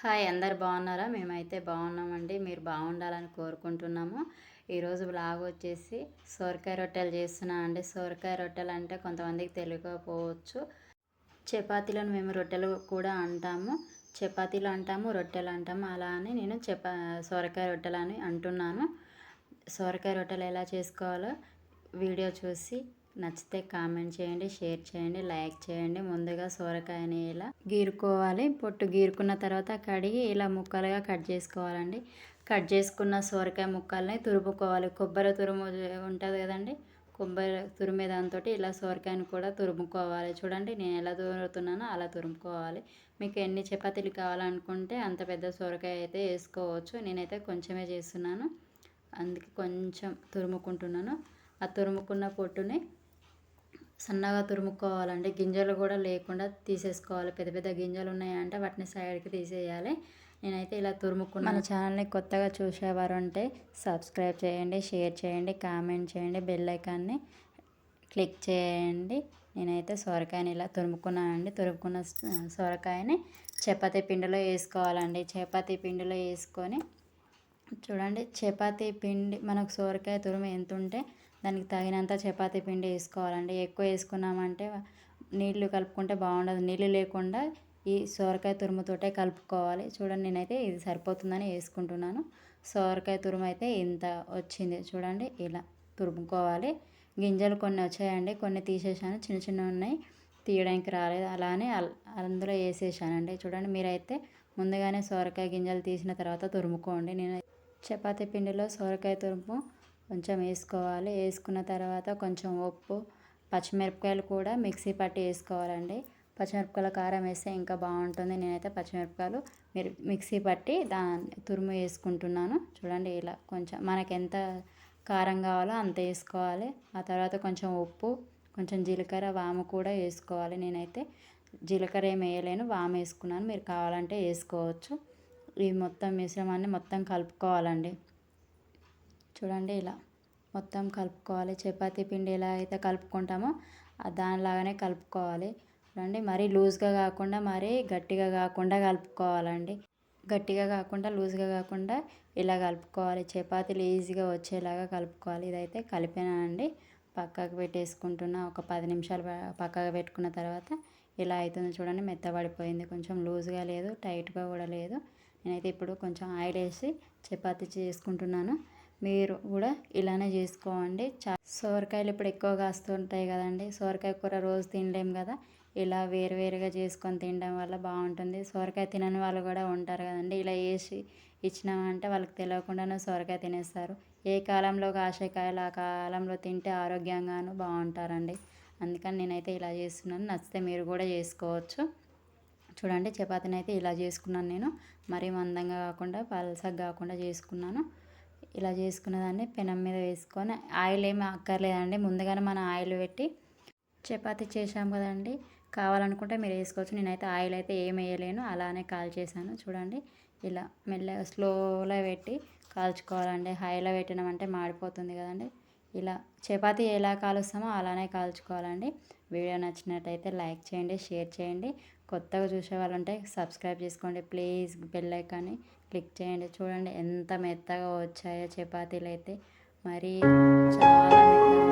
Hi అందరు బాగున్నారా? మేమైతే బాగున్నామండి. మీరు బాగుండాలని కోరుకుంటున్నాము. ఈరోజు బ్లాగ్ వచ్చేసి సోరకాయ రొట్టెలు చేస్తున్నా అండి. సోరకాయ రొట్టెలు అంటే కొంతమందికి తెలియకపోవచ్చు. చపాతీలను మేము రొట్టెలు కూడా అంటాము. చపాతీలు అంటాము రొట్టెలు అంటాము. అలా అని నేను చపా సోరకాయ రొట్టెలు అని అంటున్నాను. సోరకాయ రొట్టెలు ఎలా చేసుకోవాలో వీడియో చూసి నచ్చితే కామెంట్ చేయండి షేర్ చేయండి లైక్ చేయండి. ముందుగా సోరకాయని ఇలా గీరుకోవాలి. పొట్టు గీరుకున్న తర్వాత కడిగి ఇలా ముక్కలుగా కట్ చేసుకోవాలండి. కట్ చేసుకున్న సోరకాయ ముక్కల్ని తురుముకోవాలి. కొబ్బరి తురుము ఉంటుంది కదండి. కొబ్బరి తురిమే దాంతో ఇలా సోరకాయని కూడా తురుముకోవాలి. చూడండి నేను ఎలా తురుముతున్నానో అలా తురుముకోవాలి. మీకు ఎన్ని చపాతీలు కావాలనుకుంటే అంత పెద్ద సోరకాయ అయితే వేసుకోవచ్చు. నేనైతే కొంచెమే చేస్తున్నాను. అందుకే కొంచెం తురుముకుంటున్నాను. ఆ తురుముకున్న పొట్టుని సన్నగా తురుముకోవాలండి. గింజలు కూడా లేకుండా తీసేసుకోవాలి. పెద్ద పెద్ద గింజలు ఉన్నాయంటే వాటిని సైడ్కి తీసేయాలి. నేనైతే ఇలా తురుముకున్నాను. మన ఛానల్ని కొత్తగా చూసేవారు అంటే సబ్స్క్రైబ్ చేయండి షేర్ చేయండి కామెంట్ చేయండి బెల్ ఐకాన్ని క్లిక్ చేయండి. నేనైతే సొరకాయని ఇలా తురుముకున్నానండి. తురుముకున్న సొరకాయని చపాతీ పిండిలో వేసుకోవాలండి. చపాతీ పిండిలో వేసుకొని చూడండి. చపాతీ పిండి మనకు సొరకాయ తురుము ఎంత ఉంటే దానికి తగినంత చపాతీ పిండి వేసుకోవాలండి. ఎక్కువ వేసుకున్నామంటే నీళ్ళు కలుపుకుంటే బాగుండదు. నీళ్ళు లేకుండా ఈ సోరకాయ తురుముతోటే కలుపుకోవాలి. చూడండి నేనైతే ఇది సరిపోతుందని వేసుకుంటున్నాను. సోరకాయ తురుము అయితే ఇంత వచ్చింది. చూడండి ఇలా తురుముకోవాలి. గింజలు కొన్ని వచ్చాయండి. కొన్ని తీసేసాను. చిన్న చిన్న ఉన్నాయి. తీయడానికి రాలేదు. అలానే అందులో వేసేసానండి. చూడండి మీరైతే ముందుగానే సోరకాయ గింజలు తీసిన తర్వాత తురుముకోండి. నేను చపాతీ పిండిలో సోరకాయ తురుము కొంచెం వేసుకోవాలి. వేసుకున్న తర్వాత కొంచెం ఉప్పు పచ్చిమిరపకాయలు కూడా మిక్సీ పట్టి వేసుకోవాలండి. పచ్చిమిరపకాయల కారం వేస్తే ఇంకా బాగుంటుంది. నేనైతే పచ్చిమిరపకాయలు మీరు మిక్సీ పట్టి దాన్ని తురుము వేసుకుంటున్నాను. చూడండి ఇలా కొంచెం మనకి ఎంత కారం కావాలో అంత వేసుకోవాలి. ఆ తర్వాత కొంచెం ఉప్పు కొంచెం జీలకర్ర వాము కూడా వేసుకోవాలి. నేనైతే జీలకర్ర ఏం వేయలేను. వాము వేసుకున్నాను. మీరు కావాలంటే వేసుకోవచ్చు. ఈ మొత్తం మిశ్రమాన్ని మొత్తం కలుపుకోవాలండి. చూడండి ఇలా మొత్తం కలుపుకోవాలి. చపాతీ పిండి ఎలా అయితే కలుపుకుంటామో దానిలాగానే కలుపుకోవాలి. చూడండి మరీ లూజ్గా కాకుండా మరీ గట్టిగా కాకుండా కలుపుకోవాలండి. గట్టిగా కాకుండా లూజ్గా కాకుండా ఇలా కలుపుకోవాలి. చపాతీలు ఈజీగా వచ్చేలాగా కలుపుకోవాలి. ఇదైతే కలిపినానండి. పక్కకు పెట్టేసుకుంటున్నా ఒక పది నిమిషాలు పక్కకు పెట్టుకున్న తర్వాత ఇలా అవుతుంది చూడండి మెత్తబడిపోయింది. కొంచెం లూజ్గా లేదు టైట్గా కూడా లేదు. నేనైతే ఇప్పుడు కొంచెం ఆయిల్ వేసి చపాతీ చేసుకుంటున్నాను. మీరు కూడా ఇలానే చేసుకోండి. చా సోరకాయలు ఇప్పుడు ఎక్కువ కాస్తుంటాయి కదండి. సోరకాయ కూర రోజు తినలేం కదా. ఇలా వేరువేరుగా చేసుకొని తినడం వల్ల బాగుంటుంది. సోరకాయ తినని వాళ్ళు కూడా ఉంటారు కదండి. ఇలా వేసి ఇచ్చినామంటే వాళ్ళకి తెలియకుండానే సోరకాయ తినేస్తారు. ఏ కాలంలో కాసేకాయలు ఆ కాలంలో తింటే ఆరోగ్యంగాను బాగుంటారండి. అందుకని నేనైతే ఇలా చేస్తున్నాను. నచ్చితే మీరు కూడా చేసుకోవచ్చు. చూడండి చపాతీని అయితే ఇలా చేసుకున్నాను నేను. మరీ మందంగా కాకుండా పలసగా కాకుండా చేసుకున్నాను. ఇలా చేసుకున్న దాన్ని పెనం మీద వేసుకొని ఆయిల్ ఏమి అక్కర్లేదండి. ముందుగానే మనం ఆయిల్ పెట్టి చపాతి చేసాం కదండి. కావాలనుకుంటే మీరు వేసుకోవచ్చు. నేనైతే ఆయిల్ అయితే ఏం వేయలేను. అలానే కాల్ చేశాను. చూడండి ఇలా మెల్లగా స్లోలో పెట్టి కాల్చుకోవాలండి. హైలో పెట్టినామంటే మాడిపోతుంది కదండి. ఇలా చపాతీ ఎలా కాలుస్తామో అలానే కాల్చుకోవాలండి. వీడియో నచ్చినట్టయితే లైక్ చేయండి షేర్ చేయండి. కొత్తగా చూసే వాళ్ళు ఉంటే సబ్స్క్రైబ్ చేసుకోండి. ప్లీజ్ బెల్ ఐకాన్ని క్లిక్ చేయండి. చూడండి ఎంత మెత్తగా వచ్చాయో చపాతీలు అయితే మరీ చాలా మెత్తగా